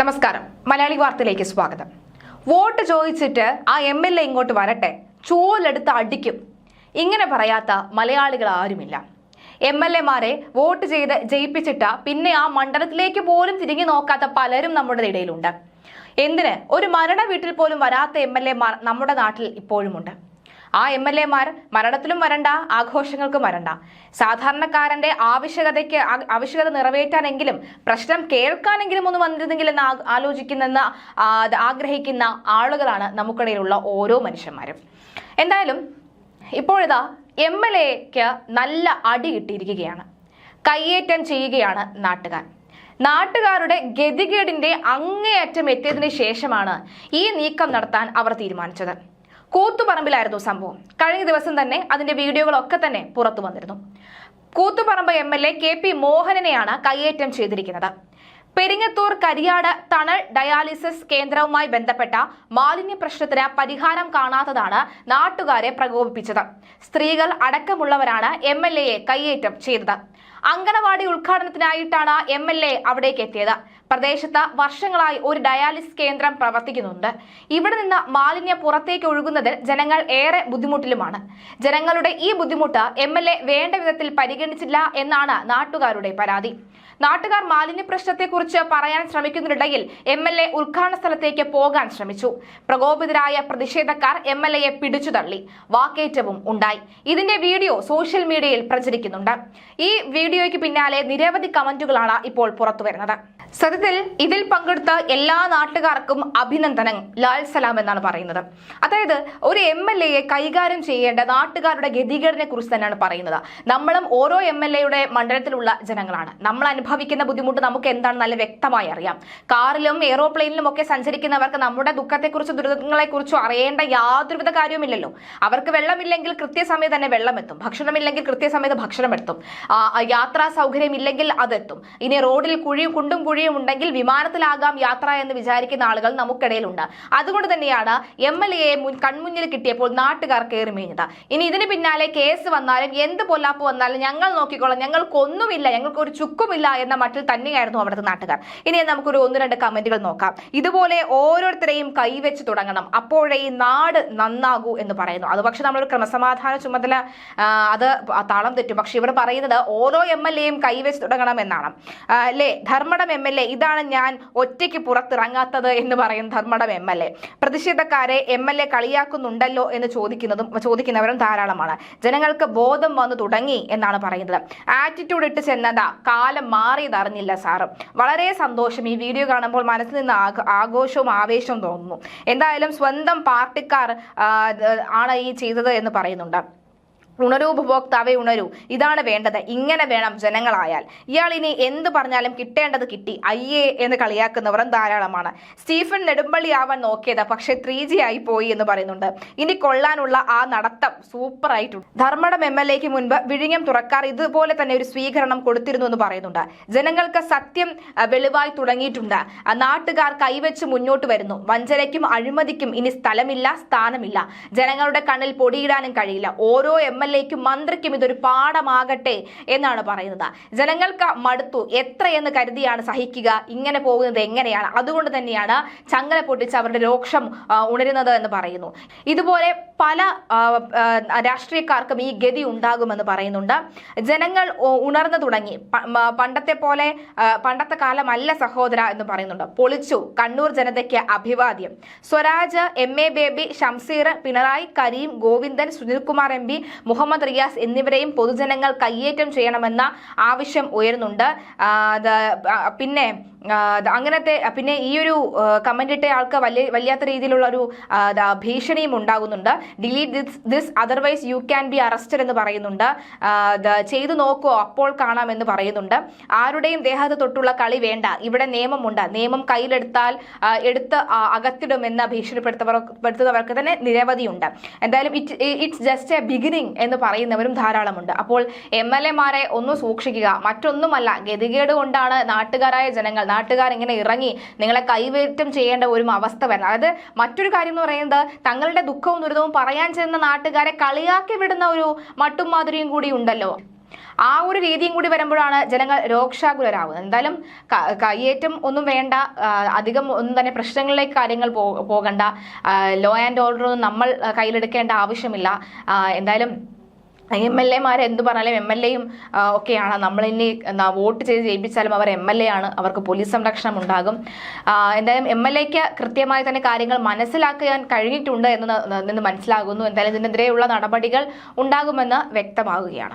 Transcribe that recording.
നമസ്കാരം. മലയാളി വാർത്തയിലേക്ക് സ്വാഗതം. വോട്ട് ചോദിച്ചിട്ട് ആ എം എൽ എ ഇങ്ങോട്ട് വരട്ടെ. ചോലെടുത്ത് അടിക്കും. ഇങ്ങനെ പറയാത്ത മലയാളികൾ ആരുമില്ല. എം എൽ എമാരെ വോട്ട് ചെയ്ത് ജയിപ്പിച്ചിട്ട പിന്നെ ആ മണ്ഡലത്തിലേക്ക് പോലും തിരിഞ്ഞു നോക്കാത്ത പലരും നമ്മുടെ ഇടയിലുണ്ട്. എന്തിന്? ഒരു മരണ വീട്ടിൽ പോലും വരാത്ത എം എൽ എമാർ നമ്മുടെ നാട്ടിൽ ഇപ്പോഴുമുണ്ട്. ആ എം എൽ എമാർ മരണത്തിലും വരണ്ട ആഘോഷങ്ങൾക്കും വരണ്ട. സാധാരണക്കാരന്റെ ആവശ്യകതയ്ക്ക് ആവശ്യകത നിറവേറ്റാനെങ്കിലും പ്രശ്നം കേൾക്കാനെങ്കിലും ഒന്ന് വന്നിരുന്നെങ്കിൽ എന്ന് ആലോചിക്കുന്ന ആലോചിക്കുന്നെന്ന് ആഗ്രഹിക്കുന്ന ആളുകളാണ് നമുക്കിടയിലുള്ള ഓരോ മനുഷ്യന്മാരും. എന്തായാലും ഇപ്പോഴിതാ എം എൽ എക്ക് നല്ല അടി കിട്ടിയിരിക്കുകയാണ്. കയ്യേറ്റം ചെയ്യുകയാണ് നാട്ടുകാർ. നാട്ടുകാരുടെ ഗതികേടിന്റെ അങ്ങേയറ്റം എത്തിയതിനു ശേഷമാണ് ഈ നീക്കം നടത്താൻ അവർ തീരുമാനിച്ചത്. കൂത്തുപറമ്പിലായിരുന്നു സംഭവം. കഴിഞ്ഞ ദിവസം തന്നെ അതിന്റെ വീഡിയോകളൊക്കെ തന്നെ പുറത്തു വന്നിരുന്നു. Kuthuparamba M L A K P മോഹനനെയാണ് കയ്യേറ്റം ചെയ്തിരിക്കുന്നത്. പെരിങ്ങത്തൂർ കരിയാട് തണൽ ഡയാലിസിസ് കേന്ദ്രവുമായി ബന്ധപ്പെട്ട മാലിന്യ പ്രശ്നത്തിന് പരിഹാരം കാണാത്തതാണ് നാട്ടുകാരെ പ്രകോപിപ്പിച്ചത്. സ്ത്രീകൾ അടക്കമുള്ളവരാണ് എം എൽ എയെ കയ്യേറ്റം ചെയ്തത്. അങ്കണവാടി ഉദ്ഘാടനത്തിനായിട്ടാണ് എം എൽ എ അവിടേക്ക് എത്തിയത്. പ്രദേശത്ത് വർഷങ്ങളായി ഒരു ഡയാലിസിസ് കേന്ദ്രം പ്രവർത്തിക്കുന്നുണ്ട്. ഇവിടെ നിന്ന് മാലിന്യം പുറത്തേക്ക് ഒഴുകുന്നതിൽ ജനങ്ങൾ ഏറെ ബുദ്ധിമുട്ടിലുമാണ്. ജനങ്ങളുടെ ഈ ബുദ്ധിമുട്ട് എം വേണ്ട വിധത്തിൽ പരിഗണിച്ചില്ല എന്നാണ് നാട്ടുകാരുടെ പരാതി. നാട്ടുകാർ മാലിന്യ പ്രശ്നത്തെക്കുറിച്ച് പറയാൻ ശ്രമിക്കുന്നതിനിടയിൽ എം എൽ എ ഉദ്ഘാടന സ്ഥലത്തേക്ക് പോകാൻ ശ്രമിച്ചു. പ്രകോപിതരായ പ്രതിഷേധക്കാർ എം എൽ എയെ പിടിച്ചു തള്ളി. വാക്കേറ്റവും ഉണ്ടായി. ഇതിന്റെ വീഡിയോ സോഷ്യൽ മീഡിയയിൽ പ്രചരിക്കുന്നുണ്ട്. ഈ വീഡിയോയ്ക്ക് പിന്നാലെ നിരവധി കമന്റുകളാണ് ഇപ്പോൾ പുറത്തു വരുന്നത് സത്യത്തിൽ ഇതിൽ പങ്കെടുത്ത എല്ലാ നാട്ടുകാർക്കും അഭിനന്ദനം ലാൽ സലാം എന്നാണ് പറയുന്നത്. അതായത് ഒരു എം എൽ എയെ കൈകാര്യം ചെയ്യേണ്ട നാട്ടുകാരുടെ ഗതികേടിനെ കുറിച്ച് തന്നെയാണ് പറയുന്നത്. നമ്മളും ഓരോ എം എൽ എയുടെ മണ്ഡലത്തിലുള്ള ജനങ്ങളാണ്. നമ്മൾ അനുഭവിക്കുന്ന ബുദ്ധിമുട്ട് നമുക്ക് എന്താണ് നല്ല വ്യക്തമായി അറിയാം. കാറിലും എയ്റോപ്ലെയിനിലും ഒക്കെ സഞ്ചരിക്കുന്നവർക്ക് നമ്മുടെ ദുഃഖത്തെക്കുറിച്ചും ദുരിതങ്ങളെക്കുറിച്ചും അറിയേണ്ട യാതൊരുവിധ കാര്യവുമില്ലല്ലോ. അവർക്ക് വെള്ളമില്ലെങ്കിൽ കൃത്യസമയത്ത് തന്നെ വെള്ളമെത്തും. ഭക്ഷണമില്ലെങ്കിൽ കൃത്യസമയത്ത് ഭക്ഷണം എത്തും. യാത്രാ സൗകര്യം ഇല്ലെങ്കിൽ അതെത്തും. ഇനി റോഡിൽ കുഴിയും കുണ്ടും ഉണ്ടെങ്കിൽ വിമാനത്തിലാകാം യാത്ര എന്ന് വിചാരിക്കുന്ന ആളുകൾ നമുക്കിടയിലുണ്ട്. അതുകൊണ്ട് തന്നെയാണ് എം എൽ എയെ കൺമുന്നിൽ കിട്ടിയപ്പോൾ നാട്ടുകാർ കയറി മേഞ്ഞത്. ഇനി ഇതിന് പിന്നാലെ കേസ് വന്നാലും എന്ത് പൊല്ലാപ്പ് വന്നാലും ഞങ്ങൾ നോക്കിക്കോളാം. ഞങ്ങൾക്കൊന്നുമില്ല. ഞങ്ങൾക്ക് ഒരു ചുക്കുമില്ല എന്ന മട്ടിൽ തന്നെയായിരുന്നു അവിടുത്തെ നാട്ടുകാർ. ഇനി നമുക്കൊരു ഒന്ന് രണ്ട് കമന്റുകൾ നോക്കാം. ഇതുപോലെ ഓരോരുത്തരെയും കൈവച്ച് തുടങ്ങണം. അപ്പോഴേ ഈ നാട് നന്നാകൂ എന്ന് പറയുന്നു. അത് പക്ഷെ നമ്മളൊരു ക്രമസമാധാന ചുമതല അത് താളം തെറ്റും. പക്ഷെ ഇവർ പറയുന്നത് ഓരോ എം എൽ എയും കൈവച്ച് തുടങ്ങണം എന്നാണ്. അല്ലേ? ധർമ്മടം എം എൽ എ ഇതാണ് ഞാൻ ഒറ്റയ്ക്ക് പുറത്തിറങ്ങാത്തത് എന്ന് പറയുന്ന ധർമ്മടം എം എൽ എ പ്രതിഷേധക്കാരെ എം എൽ എ കളിയാക്കുന്നുണ്ടല്ലോ എന്ന് ചോദിക്കുന്നതും ചോദിക്കുന്നവരും ധാരാളമാണ്. ജനങ്ങൾക്ക് ബോധം വന്നു തുടങ്ങി എന്നാണ് പറയുന്നത്. ആറ്റിറ്റ്യൂഡ് ഇട്ട് ചെന്നതാ കാലം മാറിയതറിഞ്ഞില്ല സാറ്. വളരെ സന്തോഷം ഈ വീഡിയോ കാണുമ്പോൾ മനസ്സിൽ നിന്ന് ആഘ- ആഘോഷവും ആവേശവും തോന്നുന്നു. എന്തായാലും സ്വന്തം പാർട്ടിക്കാർ ആണ് ഈ ചെയ്തത് എന്ന് പറയുന്നുണ്ട്. ഉണരൂ ഉപഭോക്താവെ ഉണരൂ. ഇതാണ് വേണ്ടത്. ഇങ്ങനെ വേണം ജനങ്ങളായാൽ. ഇയാൾ ഇനി എന്ത് പറഞ്ഞാലും കിട്ടേണ്ടത് കിട്ടി. അയ്യേ എന്ന് കളിയാക്കുന്നവരും ധാരാളമാണ്. സ്റ്റീഫൻ നെടുമ്പള്ളി ആവാൻ നോക്കിയത് പക്ഷെ ത്രീ ജി ആയി പോയി എന്ന് പറയുന്നുണ്ട്. ഇനി കൊള്ളാനുള്ള ആ നടത്തം സൂപ്പർ ആയിട്ടുണ്ട് ധർമ്മടം എം എൽ എക്ക് മുൻപ് വിഴിഞ്ഞം തുറക്കാർ ഇതുപോലെ തന്നെ ഒരു സ്വീകരണം കൊടുത്തിരുന്നു എന്ന് പറയുന്നുണ്ട്. ജനങ്ങൾക്ക് സത്യം വെളിവായി തുടങ്ങിയിട്ടുണ്ട്. നാട്ടുകാർ കൈവച്ച് മുന്നോട്ട് വരുന്നു. വഞ്ചനയ്ക്കും അഴിമതിക്കും ഇനി സ്ഥലമില്ല സ്ഥാനമില്ല. ജനങ്ങളുടെ കണ്ണിൽ പൊടിയിടാനും കഴിയില്ല. ഓരോ എം എൽ എക്കും മന്ത്രിക്കും ഇതൊരു പാഠമാകട്ടെ എന്നാണ് പറയുന്നത്. ജനങ്ങൾക്ക് മടുത്തു. എത്രയെന്ന് കരുതിയാണ് സഹിക്കുക? ഇങ്ങനെ പോകുന്നത് എങ്ങനെയാണ്? അതുകൊണ്ട് തന്നെയാണ് ചങ്ങല പൊട്ടിച്ച് അവരുടെ രോക്ഷം ഉണരുന്നത് എന്ന് പറയുന്നു. ഇതുപോലെ പല രാഷ്ട്രീയക്കാർക്കും ഈ ഗതി ഉണ്ടാകുമെന്ന് പറയുന്നുണ്ട്. ജനങ്ങൾ ഉണർന്നു തുടങ്ങി. പണ്ടത്തെ പോലെ പണ്ടത്തെ കാലമല്ല സഹോദര എന്ന് പറയുന്നുണ്ട്. പൊളിച്ചു. കണ്ണൂർ ജനതയ്ക്ക് അഭിവാദ്യം. Swaraj M. A. Baby Shamseer Pinarayi Kareem Govindan Sunilkumar M. P Muhammad Riyas എന്നിവരെയും പൊതുജനങ്ങൾ കയ്യേറ്റം ചെയ്യണമെന്ന ആവശ്യം ഉയരുന്നുണ്ട്. പിന്നെ അങ്ങനത്തെ പിന്നെ ഈ ഒരു കമന്റ് ഇട്ട ആൾക്ക് വലിയ വല്ലാത്ത രീതിയിലുള്ള ഒരു ഭീഷണിയും ഉണ്ടാകുന്നുണ്ട്. Delete this this otherwise you can be arrested എന്ന് പറയുന്നുണ്ട്. ചെയ്തു നോക്കൂ അപ്പോൾ കാണാം എന്ന് പറയുന്നുണ്ട്. ആരുടെയും ദേഹത്ത് തൊട്ടുള്ള കളി വേണ്ട. ഇവിടെ നിയമമുണ്ട്. നിയമം കയ്യിലെടുത്താൽ എടുത്ത് അകത്തിടുമെന്ന് പെടുത്തുന്നവർക്ക് തന്നെ നിരവധിയുണ്ട്. എന്തായാലും it it's just a beginning എന്ന് പറയുന്നവരും ധാരാളമുണ്ട്. അപ്പോൾ എം എൽ ഒന്ന് സൂക്ഷിക്കുക. മറ്റൊന്നുമല്ല ഗതികേട് കൊണ്ടാണ് നാട്ടുകാരായ ജനങ്ങൾ നാട്ടുകാർ ഇങ്ങനെ ഇറങ്ങി നിങ്ങളെ കൈവേറ്റം ചെയ്യേണ്ട ഒരു അവസ്ഥ വരുന്നത്. അതായത് മറ്റൊരു കാര്യം എന്ന് പറയുന്നത് തങ്ങളുടെ ദുഃഖവും ദുരിതവും പറയാൻ ചെന്ന നാട്ടുകാരെ കളിയാക്കി വിടുന്ന ഒരു മട്ടും മാതിരിയും കൂടി ഉണ്ടല്ലോ. ആ ഒരു രീതിയും കൂടി വരുമ്പോഴാണ് ജനങ്ങൾ രോക്ഷാകുലരാകുന്നത് എന്തായാലും കയ്യേറ്റം ഒന്നും വേണ്ട. അധികം ഒന്നും തന്നെ പ്രശ്നങ്ങളിലേക്ക് കാര്യങ്ങൾ പോകണ്ട. ലോ ആൻഡ് ഓർഡർ ഒന്നും നമ്മൾ കയ്യിലെടുക്കേണ്ട ആവശ്യമില്ല. എന്തായാലും എം എൽ എമാരെ എന്ത് പറഞ്ഞാലും എം എൽ എയും ഒക്കെയാണ്. നമ്മളിനി വോട്ട് ചെയ്ത് ജയിപ്പിച്ചാലും അവർ എം എൽ എ ആണ്. അവർക്ക് പോലീസ് സംരക്ഷണം ഉണ്ടാകും. എന്തായാലും എം എൽ എക്ക് കൃത്യമായി തന്നെ കാര്യങ്ങൾ മനസ്സിലാക്കാൻ കഴിഞ്ഞിട്ടുണ്ട് എന്ന് നിന്ന് മനസ്സിലാകുന്നു. എന്തായാലും ഇതിനെതിരെയുള്ള നടപടികൾ ഉണ്ടാകുമെന്ന് വ്യക്തമാകുകയാണ്